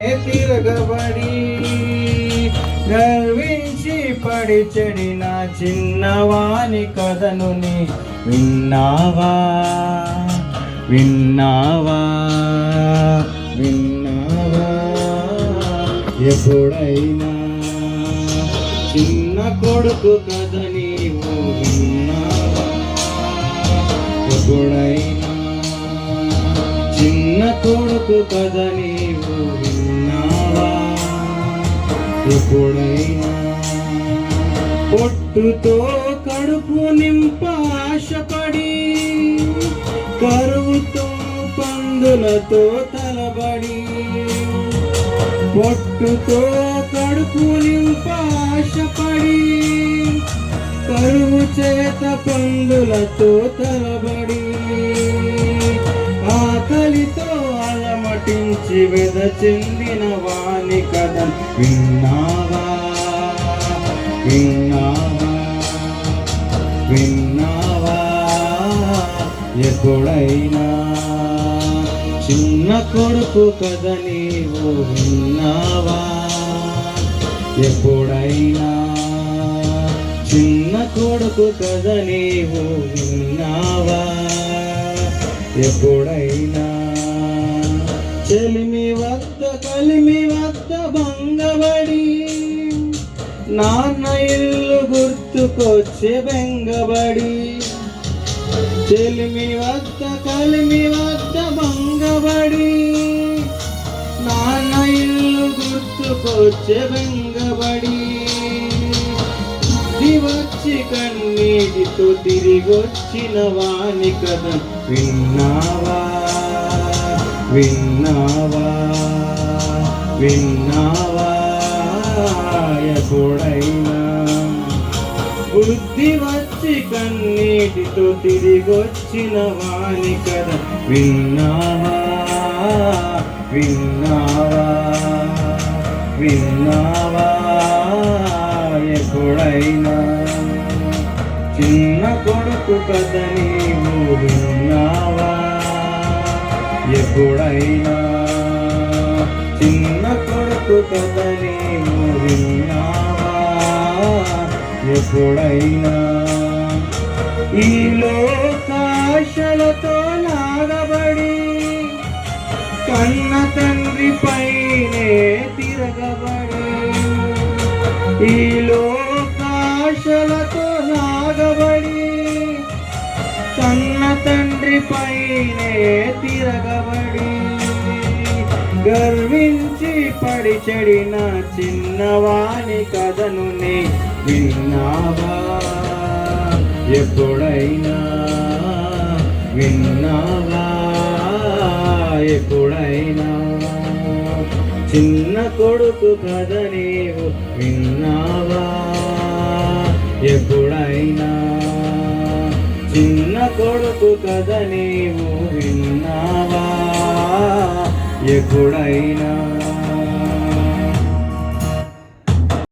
తిరగబడి గర్వించి పడి చెడిన చిన్నవాని కథను నీ విన్నావా? విన్నావా? విన్నావా? ఎప్పుడైనా చిన్న కొడుకు కథ నీవు విన్నావా? ఎప్పుడైనా చిన్న కొడుకు కథ నీ ఎప్పుడైనా పొట్టుతో కడుపు నింప ఆశపడి కరువుతో పందులతో తలబడి. పొట్టుతో కడుపు నింప ఆశపడి కరువు చేత పందులతో తలబడి. అలమటించి వెద చెందిన వాని కథ. విన్నావా? విన్నావా? విన్నావా? ఎప్పుడైనా చిన్న కొడుకు కథ నీవు విన్నావా? ఎప్పుడైనా చిన్న కొడుకు కథ నీవు విన్నావా? ఎప్పుడైనా చెలిమి వద్ద కలిమి వద్ద భంగబడి. నాన్న ఇల్లు గుర్తుకొచ్చే బెంగబడి. చెలిమి వద్ద కలిమి వద్ద భంగబడి. నాన్న ఇల్లు గుర్తుకొచ్చే బెంగబడి. వచ్చి కన్నీటితో తిరిగొచ్చిన వాణి కథ విన్నావా? విన్నావా? విన్నావా? ఎప్పుడైనా? బుద్ధి వచ్చి కన్నీటితో తిరిగొచ్చిన వాణి కదా. విన్నావా? విన్నావా? విన్నావా? ఎప్పుడైనా? చిన్న కొడుకు కదా నీవు విన్నావా ఎప్పుడైనా చిన్న కొడుకు కథ విన్నావా? ఎప్పుడైనా ఈ లోకాశలతో లాగబడి కన్న తండ్రి పైనే తిరగబడి ఈ లోకాశలతో లాగబడి కన్న పైనే తిరగబడి గర్వించి పడి చెడిన చిన్నవాని కథను నే విన్నావా? ఎప్పుడైనా విన్నావా? ఎప్పుడైనా చిన్న కొడుకు కథ నీవు విన్నావా? ఎప్పుడైనా చిన్న కొడుకు కదా నీవు విన్నావా ఎప్పుడైనా